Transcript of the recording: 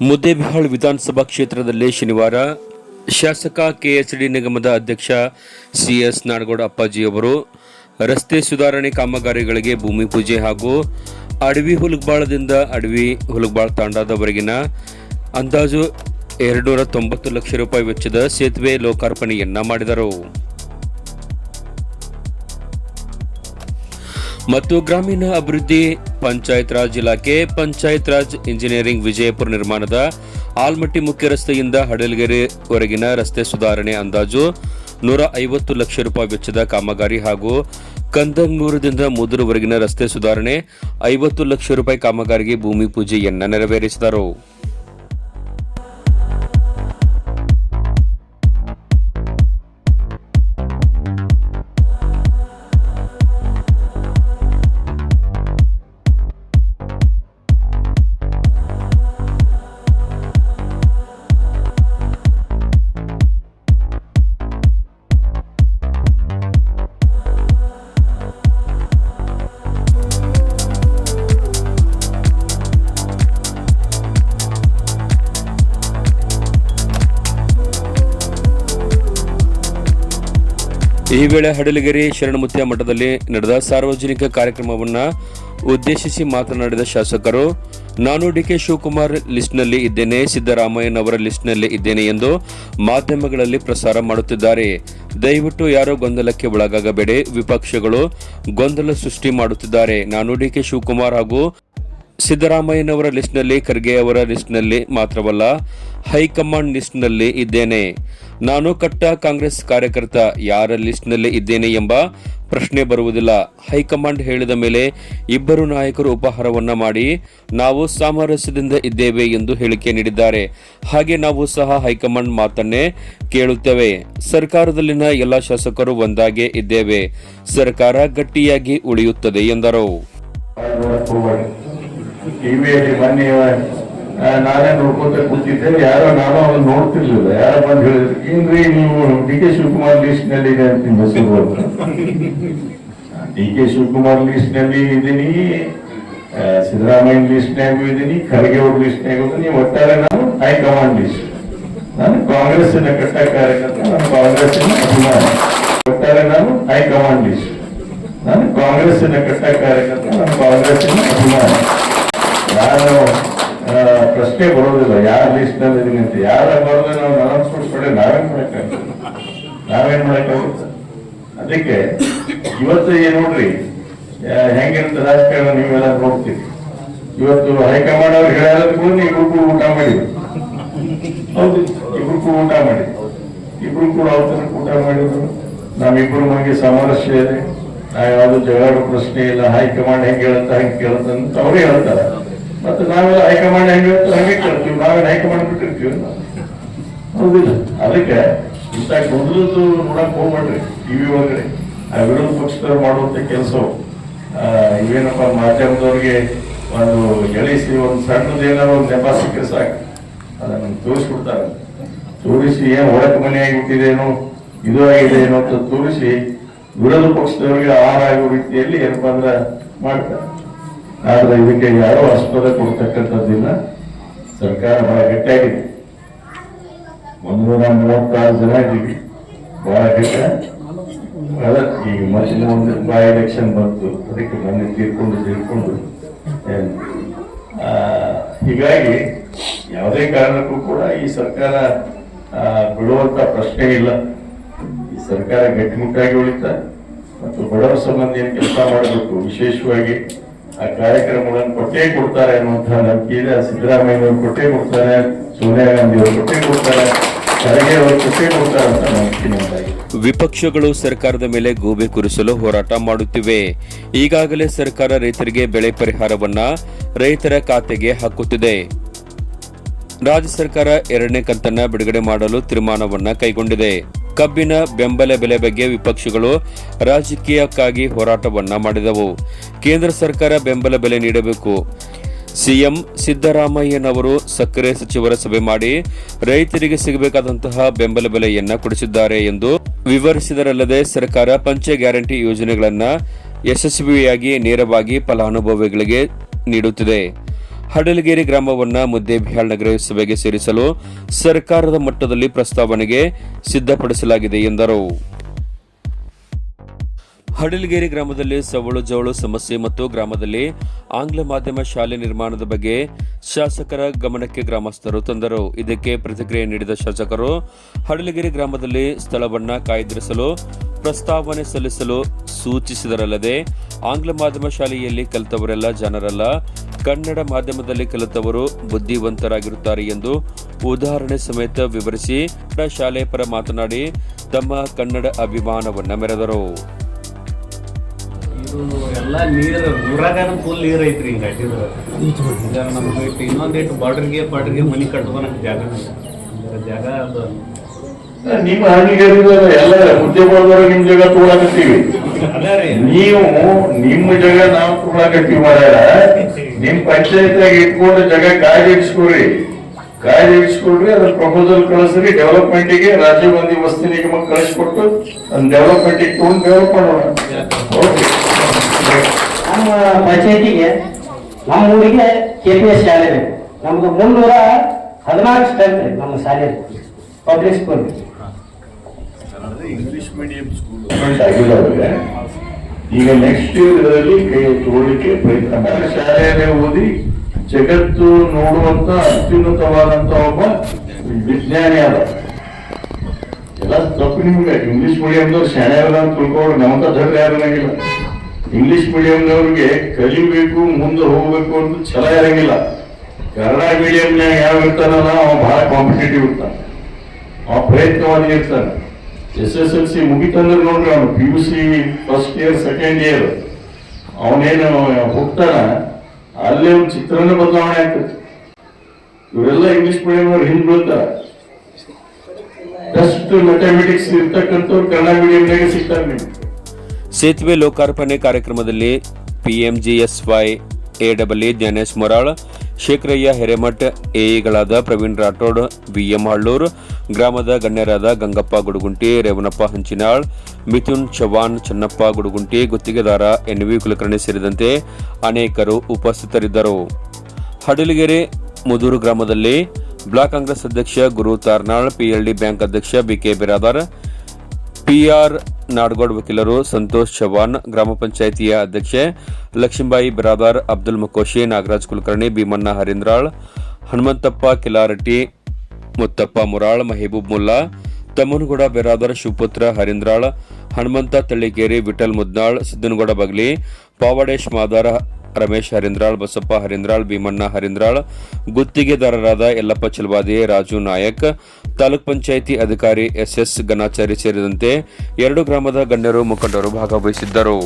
ಮುದ್ದೇಬಿಹಾಳ್ ವಿಧಾನಸಭಾ ಕ್ಷೇತ್ರದಲ್ಲಿ ಶನಿವಾರ ಶಾಸಕ ಕೆಎಸ್ಡಿ ನಿಗಮದ ಅಧ್ಯಕ್ಷ ಸಿಎಸ್ ನಾಡಗೌಡ ಅಪ್ಪಾಜಿ ಅವರು ರಸ್ತೆ ಸುಧಾರಣೆ ಕಾಮಗಾರಿಗಳಿಗೆ ಭೂಮಿ ಪೂಜೆ ಹಾಗೂ ಅಡವಿ ಹುಲಗ್ಬಾಳದಿಂದ ಅಡವಿ ಹುಲಗ್ಬಾಳ್ ತಾಂಡಾದವರೆಗಿನ ಅಂದಾಜು ಎರಡುನೂರ ತೊಂಬತ್ತು ಲಕ್ಷ ರೂಪಾಯಿ ವೆಚ್ಚದ ಸೇತುವೆ ಲೋಕಾರ್ಪಣೆಯನ್ನ ಮಾಡಿದರು. ಮತ್ತು ಗ್ರಾಮೀಣ ಅಭಿವೃದ್ಧಿ ಪಂಚಾಯತ್ ರಾಜ್ ಇಲಾಖೆ ಪಂಚಾಯತ್ ರಾಜ್ ಇಂಜಿನಿಯರಿಂಗ್ ವಿಜಯಪುರ ನಿರ್ಮಾಣದ ಆಲ್ಮಟ್ಟಿ ಮುಖ್ಯ ರಸ್ತೆಯಿಂದ ಹಡಲ್ಗೆರೆವರೆಗಿನ ರಸ್ತೆ ಸುಧಾರಣೆ ಅಂದಾಜು ನೂರ ಐವತ್ತು ಲಕ್ಷ ರೂಪಾಯಿ ವೆಚ್ಚದ ಕಾಮಗಾರಿ ಹಾಗೂ ಕಂದಂಗ್ನೂರದಿಂದ ಮುದುರುವರೆಗಿನ ರಸ್ತೆ ಸುಧಾರಣೆ ಐವತ್ತು ಲಕ್ಷ ರೂಪಾಯಿ ಕಾಮಗಾರಿಗೆ ಭೂಮಿ ಪೂಜೆಯನ್ನ ನೆರವೇರಿಸಿದರು. ಈ ವೇಳೆ ಹಡಲಗೆರೆ ಶರಣಮುತ್ಯ ಮಠದಲ್ಲಿ ನಡೆದ ಸಾರ್ವಜನಿಕ ಕಾರ್ಯಕ್ರಮವನ್ನು ಉದ್ದೇಶಿಸಿ ಮಾತನಾಡಿದ ಶಾಸಕರು, ನಾನು ಡಿಕೆ ಶಿವಕುಮಾರ್ ಲಿಸ್ಟ್ನಲ್ಲಿ ಇದ್ದೇನೆ, ಸಿದ್ದರಾಮಯ್ಯನವರ ಲಿಸ್ಟ್ನಲ್ಲಿ ಇದ್ದೇನೆ ಎಂದು ಮಾಧ್ಯಮಗಳಲ್ಲಿ ಪ್ರಸಾರ ಮಾಡುತ್ತಿದ್ದಾರೆ. ದಯವಿಟ್ಟು ಯಾರೋ ಗೊಂದಲಕ್ಕೆ ಒಳಗಾಗಬೇಡಿ. ವಿಪಕ್ಷಗಳು ಗೊಂದಲ ಸೃಷ್ಟಿ ಮಾಡುತ್ತಿದ್ದಾರೆ. ನಾನು ಡಿಕೆ ಶಿವಕುಮಾರ್ ಹಾಗೂ ಸಿದ್ದರಾಮಯ್ಯನವರ ಲಿಸ್ಟ್ನಲ್ಲಿ, ಖರ್ಗೆ ಅವರ ಲಿಸ್ಟ್ನಲ್ಲಿ ಮಾತ್ರವಲ್ಲ ಹೈಕಮಾಂಡ್ ಲಿಸ್ಟ್ನಲ್ಲಿ ಇದ್ದೇನೆ. ನಾನು ಕಟ್ಟ ಕಾಂಗ್ರೆಸ್ ಕಾರ್ಯಕರ್ತ ಯಾರ ಲಿಸ್ಟ್ನಲ್ಲೇ ಇದ್ದೇನೆ ಎಂಬ ಪ್ರಶ್ನೆ ಬರುವುದಿಲ್ಲ. ಹೈಕಮಾಂಡ್ ಹೇಳಿದ ಮೇಲೆ ಇಬ್ಬರು ನಾಯಕರು ಉಪಹಾರವನ್ನ ಮಾಡಿ ನಾವು ಸಾಮರಸ್ಯದಿಂದ ಇದ್ದೇವೆ ಎಂದು ಹೇಳಿಕೆ ನೀಡಿದ್ದಾರೆ. ಹಾಗೆ ನಾವು ಸಹ ಹೈಕಮಾಂಡ್ ಮಾತನ್ನೇ ಕೇಳುತ್ತೇವೆ. ಸರ್ಕಾರದಲ್ಲಿನ ಎಲ್ಲ ಶಾಸಕರು ಒಂದಾಗೇ ಇದ್ದೇವೆ. ಸರ್ಕಾರ ಗಟ್ಟಿಯಾಗಿ ಉಳಿಯುತ್ತದೆ ಎಂದರು. ನಾನೇ ನೋಡ್ಕೊಂತ ಕೂತಿದ್ದೆ ಯಾರೋ ನಾನು ಅವನು ನೋಡ್ತಿರ್ಲಿಲ್ಲ. ಯಾರೋ ಬಂದು ಹೇಳಿದ್ರು, ಏನ್ರಿ ನೀವು ಡಿ ಕೆ ಶಿವಕುಮಾರ್ ಲಿಸ್ಟ್ನಲ್ಲಿ ಇದೆ ಅಂತ ನಿಮ್ಮ ಹೆಸರು? ಡಿ ಕೆ ಶಿವಕುಮಾರ್ ಲಿಸ್ಟ್ನಲ್ಲಿ ಇದ್ದೀನಿ ಸಿದ್ದರಾಮಯ್ಯ ಲಿಸ್ಟ್ ನಾಗೂ ಇದ್ದೀನಿ. ಖರ್ಗೆ ಅವ್ರ ಲಿಸ್ಟ್ ನಾಗೂ ಇದ್ದೀನಿ ಒಟ್ಟಾರೆ ನಾನು ಹೈಕಮಾಂಡ್ ಲಿಸ್ಟ್. ನಾನು ಕಾಂಗ್ರೆಸ್ಸಿನ ಕಟ್ಟ ಕಾರ್ಯಕರ್ತ, ನಾನು ಕಾಂಗ್ರೆಸ್ಸಿನ ಅಭಿಮಾನಿ. ಒಟ್ಟಾರೆ ನಾನು ಹೈಕಮಾಂಡ್ ಲಿಸ್ಟ್. ನಾನು ಕಾಂಗ್ರೆಸ್ಸಿನ ಕಟ್ಟ ಕಾರ್ಯಕರ್ತ, ನಾನು ಕಾಂಗ್ರೆಸ್ಸಿನ ಅಭಿಮಾನಿ. ನಾನು ಪ್ರಶ್ನೆ ಬರೋದಿಲ್ಲ. ಯಾರ ಲಿಸ್ಟ್ನಲ್ಲಿ ಇದೀನಿ ಅಂತ. ಯಾರ ಬರೋದು ನಾವು ಅನೌನ್ಸ್ಮೆಂಟ್ ನಾವೇನ್ ಮಾಡಕ್ಕಾಗುತ್ತೆ ನಾವೇನ್ ಮಾಡಕ್ಕಾಗುತ್ತೆ ಅದಕ್ಕೆ ಇವತ್ತು ಏನ್ ನೋಡ್ರಿ ಹೆಂಗಿರುತ್ತೆ ರಾಜಕಾರಣ ನೀವೆಲ್ಲ ನೋಡ್ತೀವಿ ಇವತ್ತು ಹೈಕಮಾಂಡ್ ಅವ್ರು ಹೇಳೋದಕ್ಕೂ ಇಬ್ರು ಕೂಡ ಊಟ ಮಾಡಿ. ಹೌದು, ಇಬ್ರು ಕೂಡ ಊಟ ಮಾಡಿ. ಇಬ್ರು ಕೂಡ ಅವ್ರ ಊಟ ಮಾಡಿದ್ರು. ನಮ್ಮಿಬ್ರು ಮನೆಗೆ ಸಾಮರಸ್ಯ ಇದೆ. ನಾ ಯಾವ್ದು ಜಗಳ ಪ್ರಶ್ನೆ ಇಲ್ಲ. ಹೈಕಮಾಂಡ್ ಹೆಂಗ್ ಹೇಳುತ್ತ, ಹೆಂಗ್ ಕೇಳುತ್ತ ಅಂತ ಅವರೇ ಹೇಳ್ತಾರೆ. ಮತ್ತೆ ನಾವೆಲ್ಲ ಹೈಕಮಾಂಡ್ ಹೆಂಗ ಹಂಗೆ ಕೇಳ್ತೀವಿ. ನಾವೇನು ಹೈಕಮಾಂಡ್ ಬಿಟ್ಟಿರ್ತೀವಿ ಹೌದಿಲ್ಲ. ಅದಕ್ಕೆ ಇಂಥ ಗೊಂದಲದ್ದು ನೋಡಕ್ ಹೋಗ್ಬೇಡ್ರಿ. ಟಿವಿ ಒಳಗಡೆ. ಆ ವಿರೋಧ ಪಕ್ಷದವ್ರು ಮಾಡುವಂತ ಕೆಲಸವು. ಇವೇನಪ್ಪ ಮಾಧ್ಯಮದವ್ರಿಗೆ ಒಂದು ಗೆಳಿಸಿ ಒಂದು ಸಣ್ಣದ ಏನಾದ್ರು ಒಂದು ನೆಪ ಸಿಕ್ಕರೆ ಸಾಕು. ಅದನ್ನು ತೋರಿಸ್ಬಿಡ್ತಾರೆ. ತೋರಿಸಿ ಏನು ಒಳಕ್ ಮನೆ ಆಗಿಬಿಟ್ಟಿದೇನೋ ಇದು ಆಗಿದೆ ಏನೋ ಅಂತ ತೋರಿಸಿ ವಿರೋಧ ಪಕ್ಷದವರಿಗೆ ಆಹಾರ ಆಗೋ ರೀತಿಯಲ್ಲಿ ಏನಪ್ಪಾ ಅಂದ್ರೆ ಮಾಡ್ತಾರೆ. ಆದ್ರೆ ಇದಕ್ಕೆ ಯಾರೋ ಆಸ್ಪದ ಕೊಡ್ತಕ್ಕಂಥದ್ದಿಲ್ಲ. ಸರ್ಕಾರ ಬಹಳ ಗಟ್ಟಿಯಾಗಿದೆ. ಒಂದೂರ ಮೂವತ್ತಾರು ಜನ ಇದ್ದೀವಿ. ಬಹಳ ಗಟ್ಟ. ಅದ ಈಗ ಮತ್ತೆ ಒಂದು ಬೈ ಎಲೆಕ್ಷನ್ ಬಂತು. ಅದಕ್ಕೆ ಮೊನ್ನೆ ತೀರ್ಕೊಂಡು ತೀರ್ಕೊಂಡು ಹೀಗಾಗಿ ಯಾವುದೇ ಕಾರಣಕ್ಕೂ ಕೂಡ ಈ ಸರ್ಕಾರ ಬಿಡುವಂತ ಪ್ರಶ್ನೆ ಇಲ್ಲ. ಈ ಸರ್ಕಾರ ಗಟ್ಟಿಮುಟ್ಟಾಗಿ ಉಳಿತ, ಮತ್ತು ಬಡವರ ಸಂಬಂಧ ಏನು ಕೆಲಸ ಮಾಡಬೇಕು? ವಿಶೇಷವಾಗಿ ಆ ಕಾರ್ಯಕ್ರಮಗಳನ್ನು ಕೊಟ್ಟೇ ಕೊಡ್ತಾರೆ ಅನ್ನುವಂತಹ ನಂಬಿಕೆ ಇದೆ ಸಿದ್ದರಾಮಯ್ಯನವರು ಕೊಟ್ಟೇ ಕೊಡ್ತಾರೆ, ಸೋನಿಯಾ ಗಾಂಧಿ ಅವರು ಕೊಟ್ಟೇ ಕೊಡ್ತಾರೆ ವಿಪಕ್ಷಗಳು ಸರ್ಕಾರದ ಮೇಲೆ ಗೂಬೆ ಕುರಿಸಲು ಹೋರಾಟ ಮಾಡುತ್ತಿವೆ. ಈಗಾಗಲೇ ಸರ್ಕಾರ ರೈತರಿಗೆ ಬೆಳೆ ಪರಿಹಾರವನ್ನ ರೈತರ ಖಾತೆಗೆ ಹಾಕುತ್ತಿದೆ. ರಾಜ್ಯ ಸರ್ಕಾರ ಎರಡನೇ ಕಂತನ್ನ ಬಿಡುಗಡೆ ಮಾಡಲು ತೀರ್ಮಾನವನ್ನ ಕೈಗೊಂಡಿದೆ. ಕಬ್ಬಿನ ಬೆಂಬಲ ಬೆಲೆ ಬಗ್ಗೆ ವಿಪಕ್ಷಗಳು ರಾಜಕೀಯಕ್ಕಾಗಿ ಹೋರಾಟವನ್ನ ಮಾಡಿದವು. ಕೇಂದ್ರ ಸರ್ಕಾರ ಬೆಂಬಲ ಬೆಲೆ ನೀಡಬೇಕು. ಸಿಎಂ ಸಿದ್ದರಾಮಯ್ಯನವರು ಸಕ್ಕರೆ ಸಚಿವರ ಸಭೆ ಮಾಡಿ ರೈತರಿಗೆ ಸಿಗಬೇಕಾದಂತಹ ಬೆಂಬಲ ಬೆಲೆಯನ್ನ ಕೊಡಿಸಿದ್ದಾರೆ ಎಂದು ವಿವರಿಸಿದರಲ್ಲದೆ ಸರ್ಕಾರ ಪಂಚ ಗ್ಯಾರಂಟಿ ಯೋಜನೆಗಳನ್ನು ಯಶಸ್ವಿಯಾಗಿ ನೇರವಾಗಿ ಫಲಾನುಭವಿಗಳಿಗೆ ನೀಡುತ್ತಿದೆ. ಹಡಲಗೇರಿ ಗ್ರಾಮವನ್ನ ನಗರ ಸಭೆಗೆ ಸೇರಿಸಲು ಸರ್ಕಾರದ ಮಟ್ಟದಲ್ಲಿ ಪ್ರಸ್ತಾವನೆಗೆ ಸಿದ್ಧಪಡಿಸಲಾಗಿದೆ ಎಂದರು. ಹಡಲಗೇರಿ ಗ್ರಾಮದಲ್ಲಿ ಸವಳು ಜವಳು ಸಮಸ್ಯೆ ಮತ್ತು ಗ್ರಾಮದಲ್ಲಿ ಆಂಗ್ಲ ಮಾಧ್ಯಮ ಶಾಲೆ ನಿರ್ಮಾಣದ ಬಗ್ಗೆ ಶಾಸಕರ ಗಮನಕ್ಕೆ ಗ್ರಾಮಸ್ಥರು ತಂದರು. ಇದಕ್ಕೆ ಪ್ರತಿಕ್ರಿಯೆ ನೀಡಿದ ಶಾಸಕರು, ಹಡಲಗೇರಿ ಗ್ರಾಮದಲ್ಲಿ ಸ್ಥಳವನ್ನು ಕಾಯ್ದಿರಿಸಲು, ಪ್ರಸ್ತಾವನೆ ಸಲ್ಲಿಸಲು ಸೂಚಿಸಿದರಲ್ಲದೆ, ಆಂಗ್ಲ ಮಾಧ್ಯಮ ಶಾಲೆಯಲ್ಲಿ ಕಲಿತವರೆಲ್ಲ ಜನರಲ್ಲ ಕನ್ನಡ ಮಾಧ್ಯಮದಲ್ಲಿ ಕಲಿತವರು ಬುದ್ಧಿವಂತರಾಗಿರುತ್ತಾರೆ ಎಂದು ಉದಾಹರಣೆ ಸಮೇತ ವಿವರಿಸಿ ಶಾಲೆ ಪರ ಮಾತನಾಡಿ ತಮ್ಮ ಕನ್ನಡ ಅಭಿಮಾನವನ್ನು ಮೆರೆದರು. ಇದು ಎಲ್ಲ ನೀರು ಊರಾಗ ಫುಲ್ ನೀರ್ ಐತ್ರಿ ಹಿಂಗ ಅಡ್ಡಿದ್ರ ಈಗ ನಮ್ಗೆ ಇಟ್ಟು ಇನ್ನೊಂದಿಟ್ಟು ಬಾರ್ಡರ್ಗೆ ಬಾರ್ಡರ್ಗೆ ಮನಿ ಕಟ್ಕೊಳಕ್ ಜಾಗ. ಜಾಗ ಅದು. ನಿಮ್ಮ ಹಾನಿಗಾರಿದಲ್ಲ ಎಲ್ಲ ಉದ್ಯಮದವರು ನಿಮ್ ಜಾಗ ತಗೊಳಕತ್ತೀವಿ ನೀವು ನಿಮ್ಮ ಜಾಗ ನಾವು ತಗೊಳಕತ್ತೀವಿ ಮಾಡ್ಯಾರ ನಿಮ್ ಪಂಚಾಯತ್ನಾಗ ಇಟ್ಕೊಂಡು ಜಾಗ ಕಾಯ್ದಿರಿಸ್ಕೊಡ್ರಿ ಕಾಯ್ದಿರಿಸ್ಕೊಡ್ರಿ ಅದ್ರ ಪ್ರಪೋಸಲ್ ಕಳಿಸ್ರಿ ಡೆವಲಪ್ಮೆಂಟ್ಗೆ ರಾಜೀವ್ ಗಾಂಧಿ ವಸತಿ ನಿಗಮ ಕಳಿಸ್ಕೊಟ್ಟು ಅದನ್ನ ಡೆವಲಪ್ಮೆಂಟ್ಗೆ ತಗೊಂಡು ಡೆವಲಪ್ ಮಾಡೋಣ. ನಮ್ಮ ಪಂಚಾಯತಿಗೆ ನಮ್ಮ ಊರಿಗೆ ಕೆ ಪಿ ಎಸ್ ಶಾಲೆ ಬೇಕು. ನಮ್ದು ಮುನ್ನೂರ ಹದಿನಾಲ್ಕು ಸ್ಟ್ರೆಂತ್ ರೀ ನಮ್ಮ ಶಾಲೆ public school English medium school ಆಗಿಲ್ಲ ಅವ್ರಿಗೆ ಈಗ ನೆಕ್ಸ್ಟ್ ಇದರಲ್ಲಿ ಕೈ ತಗೊಳ್ಳಿಕ್ಕೆ ಪ್ರಯತ್ನ ಶಾಲೆಯಲ್ಲಿ ಓದಿ ಜಗತ್ತು ನೋಡುವಂತ ಅತ್ಯುನ್ನತವಾದಂತ ಒಬ್ಬ ವಿಜ್ಞಾನಿ ಅದ ಎಲ್ಲ ತಪ್ಪು ನಿಮ್ಗೆ. ಇಂಗ್ಲಿಷ್ ಮೀಡಿಯಂದವ್ರು ಶಾಣೆ ಅಲ್ಲ ಅಂತ ತಿಳ್ಕೊಂಡು ನಮ್ಮಂತ ದೊಡ್ಡ ಯಾರಿಲ್ಲ ಇಂಗ್ಲಿಷ್ ಮೀಡಿಯಂನವ್ರಿಗೆ ಕಲಿಬೇಕು, ಮುಂದೆ ಹೋಗ್ಬೇಕು ಅಂತ ಛಲ ಇರಂಗಿಲ್ಲ. ಕನ್ನಡ ಮೀಡಿಯಂನ್ಯಾಗ ಯಾವ ಇರ್ತಾನಲ್ಲ, ಅವ ಬಹಳ ಕಾಂಪಿಟೇಟಿವ್ ಇರ್ತಾನೆ. ಅವ ಪ್ರಯತ್ನವಾಗಿ ಇರ್ತಾನೆ. ಎಸ್ ಎಸ್ ಎಲ್ ಸಿ ಮುಗಿತಂದ್ರೆ ನೋಡ್ರಿ, ಅವನು P U C first year second year ಅವನೇನು ಹೋಗ್ತಾನ ಅಲ್ಲೇ ಒಂದು ಚಿತ್ರನ ಬದಲಾವಣೆ ಆಗ್ತದೆ ಇವರೆಲ್ಲ ಇಂಗ್ಲಿಷ್ ಮೀಡಿಯಂ ಅವ್ರು ಹಿಂದ್ ಬೀಳ್ತಾರೆ. ಬೆಸ್ಟ್ ಮ್ಯಾಥಮೆಟಿಕ್ಸ್ ಇರ್ತಕ್ಕಂಥವ್ರು ಕನ್ನಡ ಮೀಡಿಯಂನಾಗೆ ಸಿಗ್ತಾರೆ ನಿಮ್ಗೆ. ಸೇತುವೆ ಲೋಕಾರ್ಪಣೆ ಕಾರ್ಯಕ್ರಮದಲ್ಲಿ ಪಿಎಂಜಿಎಸ್ವೈ ಡಬ್ಲ್ಯೂ ಜ್ಞಾನೇಶ್ ಮೊರಾಳ್ ಶೇಖರಯ್ಯ ಹಿರೇಮಠ್ ಎಇಗಳಾದ ಪ್ರವೀಣ್ ರಾಠೋಡ್ ಬಿಎಂ ಹಳ್ಳೂರ್, ಗ್ರಾಮದ ಗಣ್ಯರಾದ ಗಂಗಪ್ಪ ಗುಡುಗುಂಟಿ, ರೇವನಪ್ಪ ಹಂಚಿನಾಳ್, ಮಿಥುನ್ ಚವಾನ್ ಚನ್ನಪ್ಪ ಗುಡುಗುಂಟಿ, ಗುತ್ತಿಗೆದಾರ ಎನ್ವಿ ಕುಲಕರ್ಣಿ ಸೇರಿದಂತೆ ಅನೇಕರು ಉಪಸ್ಥಿತರಿದ್ದರು. ಹಡಲಗೆರೆ, ಮುದೂರು ಗ್ರಾಮದಲ್ಲಿ ಬ್ಲಾಕ್ ಕಾಂಗ್ರೆಸ್ ಅಧ್ಯಕ್ಷ ಗುರು ತಾರ್ನಾಳ್, ಪಿಎಲ್ಡಿ ಬ್ಯಾಂಕ್ ಅಧ್ಯಕ್ಷ ಬಿಕೆ ಬಿರಾದಾರ್ ಪಿಆರ್ ನಾಡಗೋಡ್ ವಕೀಲರು ಸಂತೋಷ್ ಚವಾನ್ ಗ್ರಾಮ ಪಂಚಾಯಿತಿಯ ಅಧ್ಯಕ್ಷೆ ಲಕ್ಷ್ಮೀಬಾಯಿ ಬಿರಾದಾರ್ ಅಬ್ದುಲ್ ಮಕೋಶಿ ನಾಗರಾಜ್ ಕುಲಕರ್ಣಿ, ಭೀಮಣ್ಣ ಹರೀಂದ್ರಾಳ್, ಹನುಮಂತಪ್ಪ ಕಿಲಾರಟ್ಟಿ ಮುತ್ತಪ್ಪ ಮುರಾಳ್, ಮೆಹಬೂಬ್ ಮುಲ್ಲಾ, ತಮ್ಮನಗೌಡ ಬಿರಾದರ್ ಶಿವಪುತ್ರ ಹರೀಂದ್ರಾಳ್, ಹನುಮಂತ ತಳ್ಳಿಕೇರಿ, ವಿಠಲ್ ಮುದ್ನಾಳ್ ಸಿದ್ದನಗೌಡ ಬಗ್ಲಿ, ಪಾವಡೇಶ್ ಮಾದಾರ ರಮೇಶ್ ಹರಿಂದ್ರಾಳ್, ಬಸಪ್ಪ ಹರಿಂದ್ರಾಳ್, ಭೀಮಣ್ಣ ಹರಿಂದ್ರಾಳ್, ಗುತ್ತಿಗೆದಾರರಾದ ಯಲ್ಲಪ್ಪ ಚಲವಾದಿ, ರಾಜು ನಾಯಕ್, ತಾಲೂಕ್ ಪಂಚಾಯಿತಿ ಅಧಿಕಾರಿ ಎಸ್ಎಸ್ ಗಣಾಚಾರಿ ಸೇರಿದಂತೆ ಎರಡು ಗ್ರಾಮದ ಗಣ್ಯರು ಮುಖಂಡರು ಭಾಗವಹಿಸಿದ್ದರು.